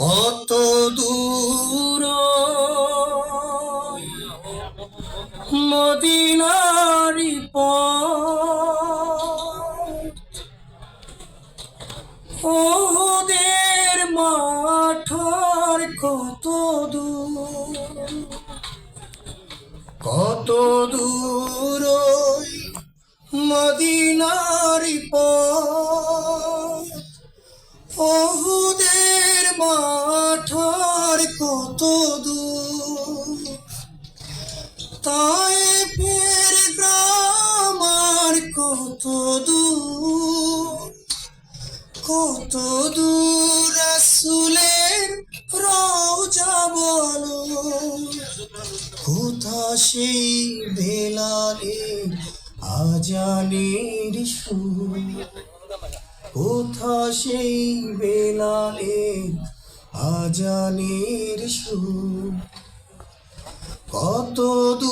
কত দূর? মদিনারি পথ। ওদের মাঠার কত দূর? কত দূর? তাই ফের গ্রামার কত দূর কত দূর রাসুলের রওজা বলো। কোথা সেই বেলালে আজানের সুর, কোথা সেই বেলালে আজানের সুর? কত দূর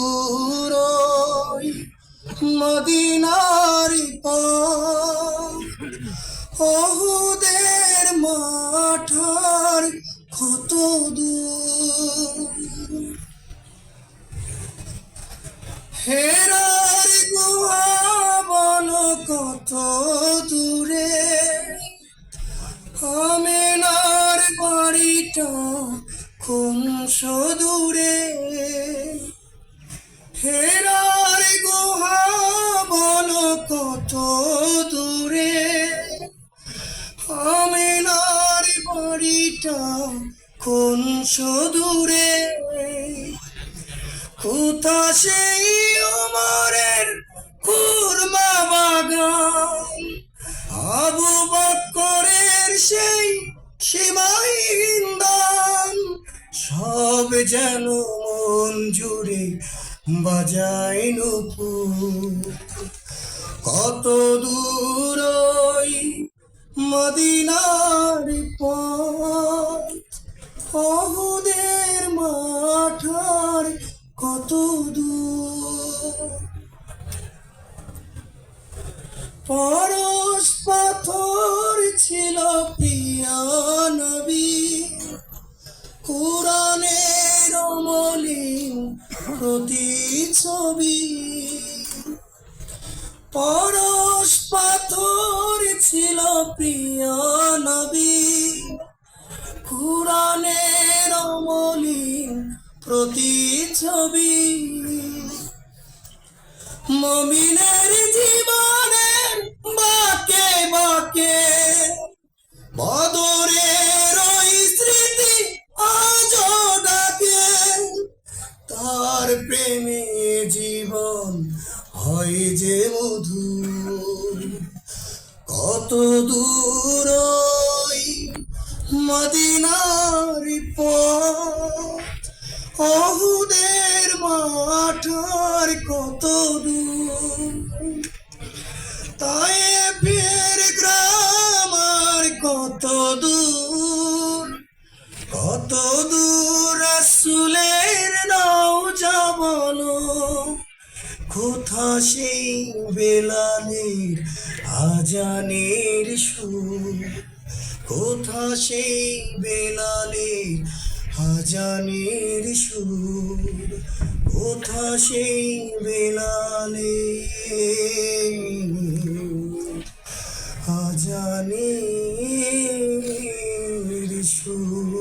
মদিনার পথ ওহুদের মাঠার কত হেরার গুহা বলো কত দূরে, আমেনার বাড়িটা কোন সদূরে। হেরার কত দূরে আমেনার বাড়িটা কোন সদূরে? কোথা সেই উমরের কুরমা বাগান? আবু বকরের সেই সীমাহীন সব যেন মন জুড়ে বাজায় নুপুর। কত দূর মদিনার পথ। অহুদের মাঠার কত দূর। পাথর ছিল প্রিয় নবী। কোরআনের মলিন প্রতিছবি পরশ পাথর ছিল প্রিয় নবী। কোরআনের প্রতি ছবি মমিনের জীবনের মধুর, কত দূর মদিনার পথ। অহুদের মাঠার কত দূর। তাই ফের গ্রামার কত দূর। কত দূর রাসুলের নাও বলো কোথা সেই বেলালের আজানের সুর। কোথা সেই বেলালের আজানের সুর। কোথা সেই বেলালের আজানের সুর।